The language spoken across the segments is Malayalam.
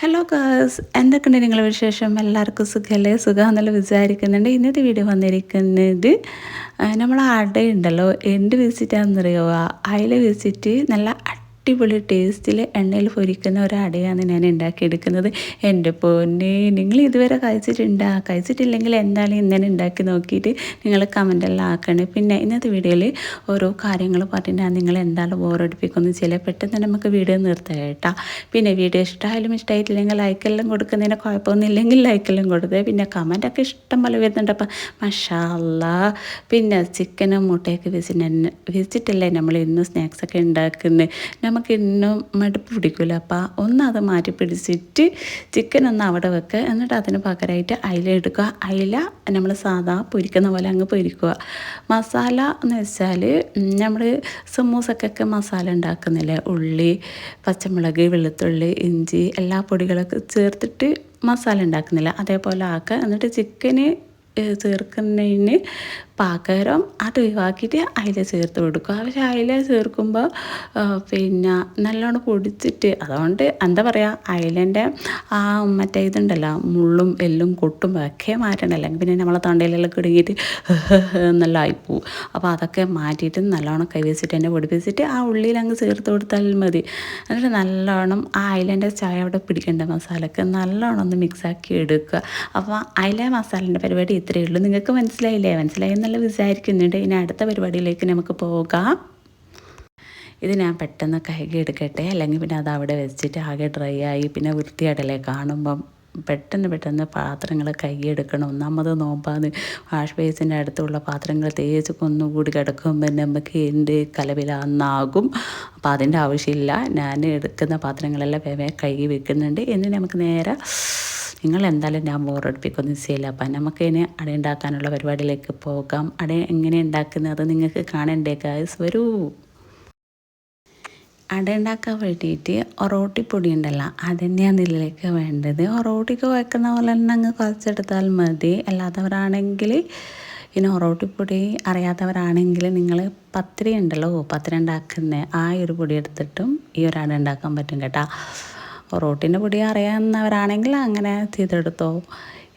ഹലോ ഗേൾസ് എന്തൊക്കെയുണ്ട് നിങ്ങളുടെ വിശേഷം? എല്ലാവർക്കും സുഖമല്ലേ സുഖമെന്നല്ല വിചാരിക്കുന്നുണ്ട്. ഇന്നത്തെ വീഡിയോ വന്നിരിക്കുന്നത് നമ്മൾ അടയുണ്ടല്ലോ. എന്ത് വിസിറ്റാണെന്നറിയോ അതിൽ വിസിറ്റ് നല്ല അടിപൊളി ടേസ്റ്റിൽ എണ്ണയിൽ പൊരിക്കുന്ന ഒരു അടയാണ് ഞാൻ ഉണ്ടാക്കിയെടുക്കുന്നത്. എന്റെ പൊന്നെ നിങ്ങൾ ഇതുവരെ കഴിച്ചിട്ടുണ്ടാ? കഴിച്ചിട്ടില്ലെങ്കിൽ എന്തായാലും ഇന്നലെ ഉണ്ടാക്കി നോക്കിയിട്ട് നിങ്ങൾ കമന്റെല്ലാം ആക്കണേ. പിന്നെ ഇന്നത്തെ വീഡിയോയിൽ ഓരോ കാര്യങ്ങൾ പറഞ്ഞിട്ടാണ് നിങ്ങൾ എന്തായാലും ബോറടിപ്പിക്കുന്നു ചില പെട്ടെന്ന് നമുക്ക് വീഡിയോ നിർത്താം കേട്ടോ. പിന്നെ വീഡിയോ ഇഷ്ടമായാലും ഇഷ്ടമായിട്ടില്ലെങ്കിൽ ലൈക്കെല്ലാം കൊടുക്കുന്നതിന് കുഴപ്പമൊന്നുമില്ലെങ്കിൽ ലൈക്കെല്ലാം കൊടുത്തേ. പിന്നെ കമന്റൊക്കെ ഇഷ്ടം പോലെ വരുന്നുണ്ട് അപ്പം മഷാല്ല പിന്നെ ചിക്കനും മുട്ടയൊക്കെ വെച്ചിട്ട് വെച്ചിട്ടല്ലേ നമ്മൾ ഇന്ന് സ്നാക്സൊക്കെ ഉണ്ടാക്കുന്നത് നമുക്ക് ഇന്നും മടുപ്പ് പിടിക്കില്ല അപ്പം ഒന്ന് അത് മാറ്റി പിടിച്ചിട്ട് ചിക്കൻ ഒന്ന് അവിടെ വെക്കുക എന്നിട്ട് അതിന് പകരമായിട്ട് അയില എടുക്കുക അയില നമ്മൾ സാധാ പൊരിക്കുന്ന പോലെ അങ്ങ് പൊരിക്കുക. മസാല എന്ന് വെച്ചാൽ നമ്മൾ സമൂസക്കൊക്കെ മസാല ഉണ്ടാക്കുന്നില്ലേ? ഉള്ളി പച്ചമുളക് വെളുത്തുള്ളി ഇഞ്ചി എല്ലാ പൊടികളൊക്കെ ചേർത്തിട്ട് മസാല ഉണ്ടാക്കുന്നില്ല? അതേപോലെ ആക്കുക എന്നിട്ട് ചിക്കന് ചേർക്കുന്നതിന് പകരം അത് ഒഴിവാക്കിയിട്ട് അയില ചേർത്ത് കൊടുക്കുക പക്ഷേ അയില ചേർക്കുമ്പോൾ പിന്നെ നല്ലോണം പൊടിച്ചിട്ട് അതുകൊണ്ട് എന്താ പറയുക അയിലന്റെ ആ മറ്റേ ഇതുണ്ടല്ലോ മുള്ളും എല്ലും കൊട്ടും ഒക്കെ മാറ്റണം. അല്ലെങ്കിൽ പിന്നെ നമ്മളെ തൊണ്ടയിലെല്ലാം കിടുങ്ങിയിട്ട് നല്ലതായി ആയിപ്പോവും അപ്പോൾ അതൊക്കെ മാറ്റിയിട്ട് നല്ലോണം കൈവച്ചിട്ട് എന്നെ പൊടിപ്പിച്ചിട്ട് ആ ഉള്ളിയിൽ അങ്ങ് ചേർത്ത് കൊടുത്താൽ മതി. എന്നിട്ട് നല്ലോണം ആ അയിലന്റെ ചായ അവിടെ പിടിക്കേണ്ട മസാലക്ക് നല്ലോണം ഒന്ന് മിക്സാക്കി എടുക്കുക. അപ്പോൾ അയില മസാലന്റെ പരിപാടി ഇത്രയേ ഉള്ളൂ. നിങ്ങൾക്ക് മനസ്സിലായില്ലേ? മനസ്സിലായി എന്നല്ല വിചാരിക്കുന്നുണ്ട്. ഇനി അടുത്ത പരിപാടിയിലേക്ക് നമുക്ക് പോകാം. ഇത് ഞാൻ പെട്ടെന്ന് കഴുകി എടുക്കട്ടെ. അല്ലെങ്കിൽ പിന്നെ അത് അവിടെ വെച്ചിട്ട് ആകെ ഡ്രൈ ആയി പിന്നെ വൃത്തിയായിട്ടല്ലേ കാണുമ്പം. പെട്ടെന്ന് പെട്ടെന്ന് പാത്രങ്ങൾ കൈയെടുക്കണം ഒന്നാമത് നോമ്പാന്ന് വാഷ് ബേസിന്റെ അടുത്തുള്ള പാത്രങ്ങൾ തേച്ച് കൊന്നുകൂടി കിടക്കുമ്പോൾ നമുക്ക് എന്ത് കലവിലാന്നാകും അപ്പോൾ അതിന്റെ ആവശ്യമില്ല. ഞാൻ എടുക്കുന്ന പാത്രങ്ങളെല്ലാം വേവേ കൈ വെക്കുന്നുണ്ട്. എന്ന് നമുക്ക് നേരെ നിങ്ങൾ എന്തായാലും ഞാൻ ബോറടിപ്പിക്കൊന്നും ചെയ്യില്ല? അപ്പം നമുക്ക് ഇനി അട ഉണ്ടാക്കാനുള്ള പരിപാടിയിലേക്ക് പോകാം. അട എങ്ങനെ ഉണ്ടാക്കുന്നത് നിങ്ങൾക്ക് കാണണ്ടേ ഗായ്സ് വരൂ. അട ഉണ്ടാക്കാൻ വേണ്ടിയിട്ട് ഒറോട്ടിപ്പൊടി ഉണ്ടല്ലോ തന്നെയാണ് ഇതിലേക്ക് വേണ്ടത്. ഒറോട്ടിക്ക് വയ്ക്കുന്ന പോലെ തന്നെ അങ്ങ് കുറച്ചെടുത്താൽ മതി. അല്ലാത്തവരാണെങ്കിൽ ഇനി ഒറോട്ടിപ്പൊടി അറിയാത്തവരാണെങ്കിൽ നിങ്ങൾ പത്തിരി ഉണ്ടല്ലോ പത്തിരി ഉണ്ടാക്കുന്ന ആ ഒരു പൊടി എടുത്തിട്ടും ഈ ഒരു അട ഉണ്ടാക്കാൻ പറ്റും കേട്ടോ. പൊറോട്ടിന്റെ പൊടി അറിയാവുന്നവരാണെങ്കിൽ അങ്ങനെ ചെയ്തെടുത്തോ.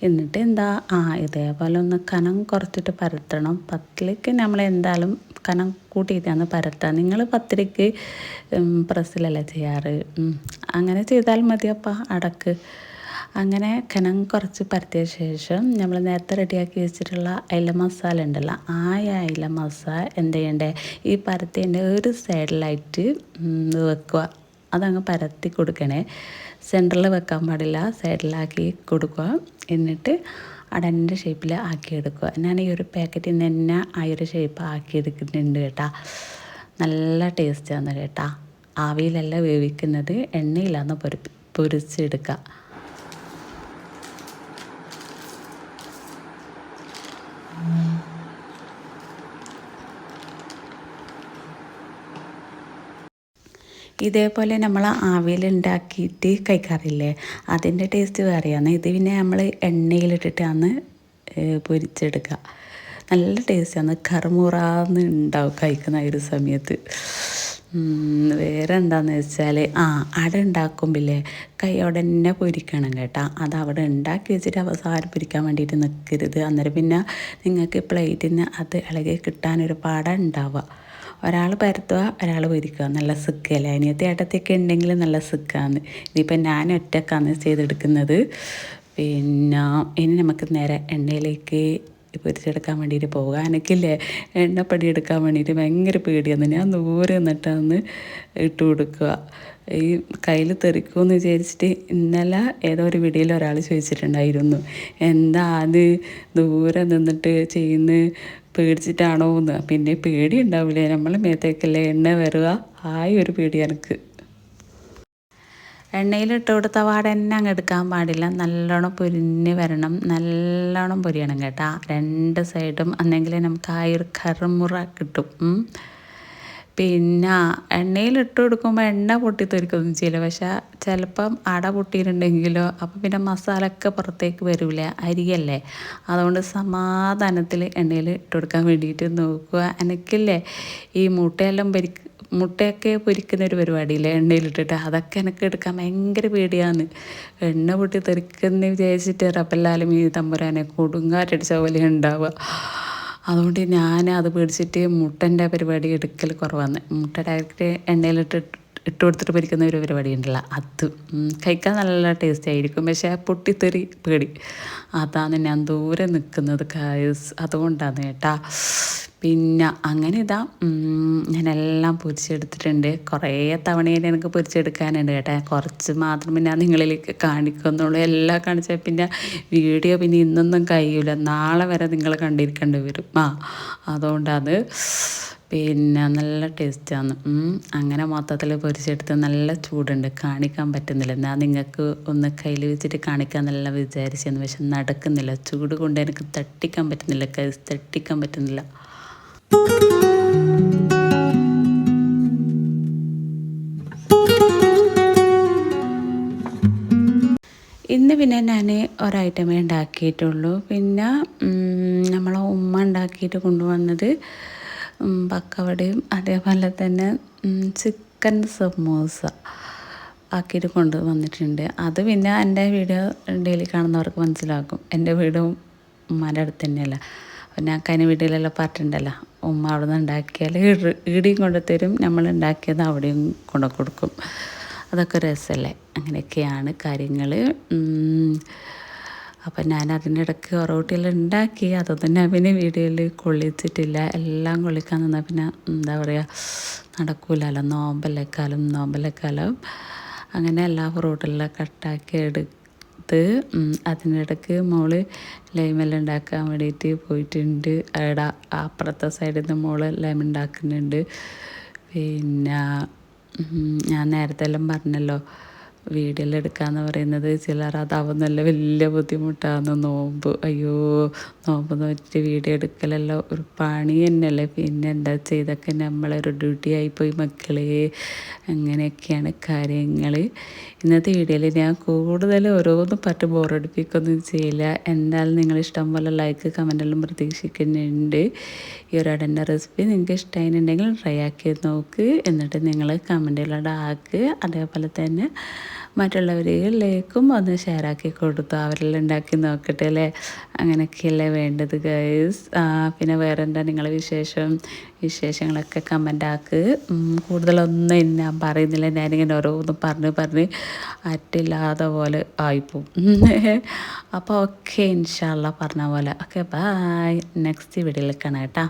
എന്നിട്ട് എന്താ ആ ഇതേപോലെ ഒന്ന് കനം കുറച്ചിട്ട് പരത്തണം. പത്തിലേക്ക് നമ്മൾ എന്തായാലും കനം കൂട്ടിയിട്ടാണ് പരത്തുക നിങ്ങൾ പത്തിരിക്ക് പ്രസ്സിലല്ലേ ചെയ്യാറ്? അങ്ങനെ ചെയ്താൽ മതിയപ്പാ അടക്ക്. അങ്ങനെ കനം കുറച്ച് പരത്തിയ ശേഷം നമ്മൾ നേരത്തെ റെഡിയാക്കി വെച്ചിട്ടുള്ള അയില മസാല ഉണ്ടല്ലോ ആ അയില മസാല എന്ത് ചെയ്യണ്ടേ? ഈ പരത്തിന്റെ ഒരു സൈഡിലായിട്ട് വെക്കുക. അതങ്ങ് പരത്തി കൊടുക്കണേ. സെന്ററിൽ വെക്കാൻ പാടില്ല. സൈഡിലാക്കി കൊടുക്കുക. എന്നിട്ട് അടന്റെ ഷേപ്പിൽ ആക്കിയെടുക്കുക. ഞാൻ ഈ ഒരു പാക്കറ്റിൽ നിന്ന് തന്നെ ആ ഒരു ഷേപ്പ് ആക്കിയെടുക്കുന്നുണ്ട് കേട്ടോ. നല്ല ടേസ്റ്റാണ് കേട്ടോ. ആവിയിലല്ല വേവിക്കുന്നത്. എണ്ണയിലാണ് പൊരി പൊരിച്ചെടുക്കുക. ഇതേപോലെ നമ്മൾ ആവിയിൽ ഉണ്ടാക്കിയിട്ട് കഴിക്കാറില്ലേ? അതിന്റെ ടേസ്റ്റ് വേറെയാണ്. ഇത് പിന്നെ നമ്മൾ എണ്ണയിലിട്ടിട്ടാണ് പൊരിച്ചെടുക്കുക നല്ല ടേസ്റ്റാണ് കറുമുറാന്ന് ഉണ്ടാവും കഴിക്കുന്ന ഒരു സമയത്ത്. വേറെ എന്താണെന്ന് വെച്ചാൽ ആ അട ഉണ്ടാക്കുമ്പില്ലേ കൈയോടെ തന്നെ പൊരിക്കണം കേട്ടോ. അത് അവിടെ ഉണ്ടാക്കി വെച്ചിട്ട് അവസാനം പൊരിക്കാൻ വേണ്ടിയിട്ട് നിൽക്കരുത് അന്നേരം പിന്നെ നിങ്ങൾക്ക് പ്ലേറ്റിൽ അത് ഇളകി കിട്ടാനൊരു പാടം ഉണ്ടാവുക ഒരാൾ പരത്തുക ഒരാൾ പൊരിക്കുക നല്ല സിക്കല്ലേ അനിയത്തി ഏട്ടത്തിയൊക്കെ ഉണ്ടെങ്കിൽ നല്ല സുഖമാണ് ഇതിപ്പോൾ ഞാൻ ഒറ്റക്കാന്ന് ചെയ്തെടുക്കുന്നത്. പിന്നെ ഇനി നമുക്ക് നേരെ എണ്ണയിലേക്ക് പൊരിച്ചെടുക്കാൻ വേണ്ടിയിട്ട് പോകാം. എനിക്കില്ലേ എണ്ണപ്പടി എടുക്കാൻ വേണ്ടിയിട്ട് ഭയങ്കര പേടിയാണ്. ഞാൻ ദൂരെ നിന്നിട്ടാണ് ഇട്ട് കൊടുക്കുക. ഈ കയ്യിൽ തെറിക്കുമെന്ന് വിചാരിച്ചിട്ട് ഇന്നലെ ഏതോ ഒരു വീഡിയോയിൽ ഒരാൾ ചോദിച്ചിട്ടുണ്ടായിരുന്നു. എന്താ അത്? ദൂരെ നിന്നിട്ട് ചെയ്യുന്ന പേടിച്ചിട്ടാണോ എന്ന് പിന്നെ പേടി ഉണ്ടാവില്ലേ നമ്മൾ മേത്തേക്കല്ലേ എണ്ണ വരിക. ആയി ഒരു പേടി എനിക്ക്. എണ്ണയിലിട്ട് കൊടുത്ത പാടെ തന്നെ അങ്ങ് എടുക്കാൻ പാടില്ല. നല്ലോണം പൊരിഞ്ഞ് വരണം. നല്ലോണം പൊരിയണം കേട്ടോ. രണ്ട് സൈഡും അന്നെങ്കിലേ നമുക്ക് ആ ഒരു കറുമുറ കിട്ടും. പിന്നെ എണ്ണയിലിട്ട് കൊടുക്കുമ്പോൾ എണ്ണ പൊട്ടി പൊട്ടിത്തെറിക്കൊന്നും ചെയ്യില്ല. പക്ഷെ ചിലപ്പം അട പൊട്ടിയിട്ടുണ്ടെങ്കിലോ അപ്പം പിന്നെ മസാല ഒക്കെ പുറത്തേക്ക് വരില്ല അരിയല്ലേ? അതുകൊണ്ട് സമാധാനത്തിൽ എണ്ണയിൽ ഇട്ട് കൊടുക്കാൻ വേണ്ടിയിട്ട് നോക്കുക. എനിക്കില്ലേ ഈ മുട്ടയെല്ലാം പൊരി മുട്ടയൊക്കെ പൊരിക്കുന്ന ഒരു പരിപാടിയില്ലേ എണ്ണയിലിട്ടിട്ട്? അതൊക്കെ എനിക്ക് എടുക്കാൻ ഭയങ്കര പേടിയാണ്. എണ്ണ പൊട്ടി തെറിക്കുന്ന വിചാരിച്ചിട്ട് റബ്ബല്ലാലും ഈ തമ്പുരാനെ കൊടുങ്കാറ്റടിച്ച പോലെ ഉണ്ടാവുക. അതുകൊണ്ട് ഞാൻ അത് പേടിച്ചിട്ട് മുട്ടന്റെ പരിപാടി എടുക്കൽ കുറവാണ് മുട്ട ഡയറക്റ്റ് എണ്ണയിലിട്ട് ഇട്ട് കൊടുത്തിട്ട് പൊരിക്കുന്ന ഒരു പരിപാടി ഉണ്ടല്ലോ അത്. കഴിക്കാൻ നല്ല ടേസ്റ്റ് ആയിരിക്കും. പക്ഷേ ആ പൊട്ടിത്തെറി പേടി. അതാണ് ഞാൻ ദൂരെ നിൽക്കുന്നത് അതുകൊണ്ടാണ് കേട്ടാ. പിന്നെ അങ്ങനെ ഇതാ ഞാനെല്ലാം പൊരിച്ചെടുത്തിട്ടുണ്ട്. കുറേ തവണയിൽ എനിക്ക് പൊരിച്ചെടുക്കാനുണ്ട് കേട്ടോ. കുറച്ച് മാത്രമേ ഞാൻ നിങ്ങളിലേക്ക് കാണിക്കുന്നുള്ളൂ. എല്ലാം കാണിച്ചാൽ പിന്നെ വീഡിയോ പിന്നെ ഇന്നൊന്നും കഴിയില്ല നാളെ വരെ നിങ്ങൾ കണ്ടിരിക്കേണ്ടി വരും. ആ അതുകൊണ്ടത് പിന്നെ നല്ല ടേസ്റ്റാണ് അങ്ങനെ മൊത്തത്തിൽ പൊരിച്ചെടുത്ത് നല്ല ചൂടുണ്ട്. കാണിക്കാൻ പറ്റുന്നില്ല. ഞാൻ നിങ്ങൾക്ക് ഒന്ന് കയ്യിൽ വെച്ചിട്ട് കാണിക്കാൻ നല്ല വിചാരിച്ചെന്ന്. പക്ഷെ നടക്കുന്നില്ല. ചൂട് കൊണ്ട് എനിക്ക് തട്ടിക്കാൻ പറ്റുന്നില്ല കൈ തട്ടിക്കാൻ പറ്റുന്നില്ല. ഇന്ന് പിന്നെ ഞാൻ ഒരൈറ്റമേ ഉണ്ടാക്കിയിട്ടുള്ളൂ. പിന്നെ നമ്മളെ ഉമ്മ ഉണ്ടാക്കിയിട്ട് കൊണ്ടുവന്നത് പക്കവടയും അതേപോലെ തന്നെ ചിക്കൻ സമോസ ആക്കിയിട്ട് കൊണ്ട് വന്നിട്ടുണ്ട് അത് പിന്നെ എന്റെ വീഡിയോ ഡെയിലി കാണുന്നവർക്ക് മനസ്സിലാക്കും. എന്റെ വീടും ഉമ്മാന്റെ അടുത്ത് തന്നെയല്ല. അപ്പം ഞാൻ കഴിഞ്ഞ വീട്ടിലെല്ലാം പറഞ്ഞിട്ടുണ്ടല്ലോ. ഉമ്മ അവിടെ നിന്ന് ഉണ്ടാക്കിയാൽ ഈടിയും കൊണ്ട് തരും. നമ്മൾ ഉണ്ടാക്കിയത് അവിടെയും കൊണ്ടു കൊടുക്കും. അതൊക്കെ രസമല്ലേ? അങ്ങനെയൊക്കെയാണ് കാര്യങ്ങൾ അപ്പം ഞാൻ അതിന്റെ ഇടയ്ക്ക് ഒറോട്ടിയെല്ലാം ഉണ്ടാക്കി. അതൊന്നും ഞാൻ പിന്നെ വീഡിയോയിൽ കൊള്ളിച്ചിട്ടില്ല. എല്ലാം കൊള്ളിക്കാൻ നിന്നാൽ പിന്നെ എന്താ പറയുക നടക്കൂലല്ലോ. നോമ്പല്ലേക്കാലം നോമ്പലക്കാലം അങ്ങനെ എല്ലാ പൊറോട്ടെല്ലാം കട്ടാക്കി എടുത്ത് അതിനിടയ്ക്ക് മോൾ ലൈമെല്ലാം ഉണ്ടാക്കാൻ വേണ്ടിയിട്ട് പോയിട്ടുണ്ട്. അവിടെ അപ്പുറത്തെ സൈഡിൽ നിന്ന് മോൾ ലൈം ഉണ്ടാക്കുന്നുണ്ട്. പിന്നെ ഞാൻ നേരത്തെ എല്ലാം പറഞ്ഞല്ലോ വീഡിയോയിൽ എടുക്കാന്ന് പറയുന്നത് ചിലർ അതാവുന്നല്ല വലിയ ബുദ്ധിമുട്ടാണ് നോമ്പ്. അയ്യോ നോമ്പ് നോറ്റിട്ട് വീഡിയോ എടുക്കലല്ലോ ഒരു പണി തന്നെയല്ലേ. പിന്നെ എന്താ ചെയ്തൊക്കെ നമ്മളൊരു ഡ്യൂട്ടി ആയിപ്പോയി മക്കളെ. അങ്ങനെയൊക്കെയാണ് കാര്യങ്ങൾ ഇന്നത്തെ വീഡിയോയിൽ ഞാൻ കൂടുതൽ ഓരോന്നും പറ്റ് ബോറടിപ്പിക്കൊന്നും ചെയ്യില്ല. എന്തായാലും നിങ്ങൾ ഇഷ്ടം പോലെ ലൈക്ക് കമന്റെല്ലാം പ്രതീക്ഷിക്കുന്നുണ്ട്. ഈ ഒരു അടന്റെ റെസിപ്പി നിങ്ങൾക്ക് ഇഷ്ടമായിട്ടുണ്ടെങ്കിൽ ട്രൈ ആക്കി നോക്ക്. എന്നിട്ട് നിങ്ങൾ കമന്റിലൂടെ ആക്ക്. അതേപോലെ തന്നെ മറ്റുള്ളവരിലേക്കും ഒന്ന് ഷെയറാക്കി കൊടുത്തു. അവരെല്ലാം ഉണ്ടാക്കി നോക്കട്ടെ അല്ലേ? അങ്ങനെയൊക്കെയല്ലേ വേണ്ടത് ഗൈസ് പിന്നെ വേറെ എന്താ നിങ്ങളെ വിശേഷം? വിശേഷങ്ങളൊക്കെ കമന്റ് ആക്ക്. കൂടുതലൊന്നും ഞാൻ പറയുന്നില്ല. ഞാനിങ്ങനെ ഓരോന്നും പറഞ്ഞ് പറഞ്ഞ് അറ്റില്ലാതെ പോലെ ആയിപ്പോവും. അപ്പോൾ ഓക്കെ ഇൻഷാല്ല പറഞ്ഞ പോലെ. ഓക്കെ ബൈ നെക്സ്റ്റ് വീഡിയോയിൽ കാണാം കേട്ടോ.